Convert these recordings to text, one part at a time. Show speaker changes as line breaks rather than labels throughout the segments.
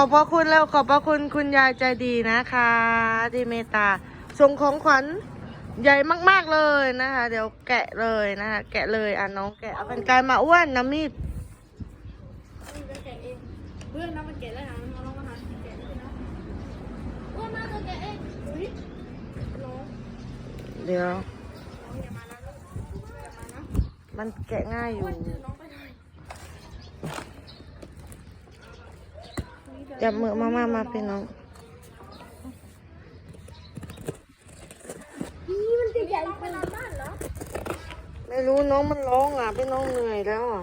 ขอบพระคุณแล้วขอบพระคุณคุณยายใจดีนะคะ ที่เมตตาส่งของขวัญใหญ่มาก ๆเลยนะคะ เดี๋ยวแกะเลยนะคะแกะเลยอะน้องแกะเอาเป็นกายมาอ้วนน้ำมีด
แกะเองเพื่อนน้องมาแกะแล้วนะน้องน้องมาหาแกะด้วยนะอ้วนมากเลยแกะเองอุ้ยน้อง
เดี๋ยว
น้องอย่ามานะลูกอย่ามานะ
มันแกะง่ายอยู่ จับมือมามามาพี่น้อง
นี่มันจะใหญ่ขนาดนั้นเหรอ
ไม่รู้น้องมันร้องอะพี่น้องเหนื่อยแล้วอะ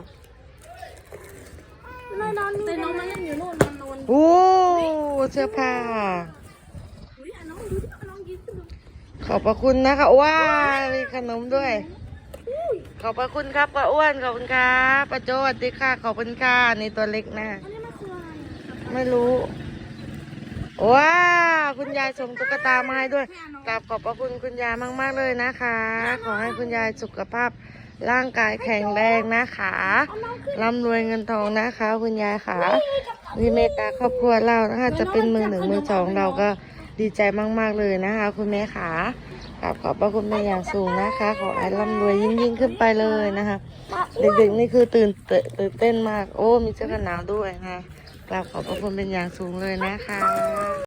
ไม่นอนแต่น้องมันเล่นอยู่โน่นมันนอน
โอ้เสื้อผ้า
อุ้ยอะน้องดูดิอะน้องยิ้มขึ้นดู
ขอบพระคุณนะคะว้ามีขนมด้วย
อุ้ย
ขอบพระคุณครับป้าอ้วนขอบคุณครับป้าโจสวัสดีค่ะขอบคุณค่ะนี่ตัวเล็กนะ
ไม่
รู้ ว้าคุณยายส่งตุ๊กตามาให้ด้วยกราบขอบพระคุณคุณยายมาก ๆ เลยนะคะ ขอให้คุณยายสุขภาพร่างกายแข็งแรงนะคะร่ำรวยเงินทองนะคะ คุณยายค่ะมีเมตตาครอบครัวเรานะคะจะเป็นมือหนึ่งมือสองเราก็ดีใจมาก ๆ เลยนะคะ คุณแม่ขากราบขอบพระคุณเป็นอย่างสูงนะคะ ขอให้ร่ำรวยยิ่งยิ่งๆขึ้นไปเลยนะคะ เด็กๆนี่คือตื่นเต้นตื่นเต้นมาก โอ้ มีเสื้อกันหนาวด้วยนะคะ กราบขอบพระคุณเป็นอย่างสูงเลยนะคะ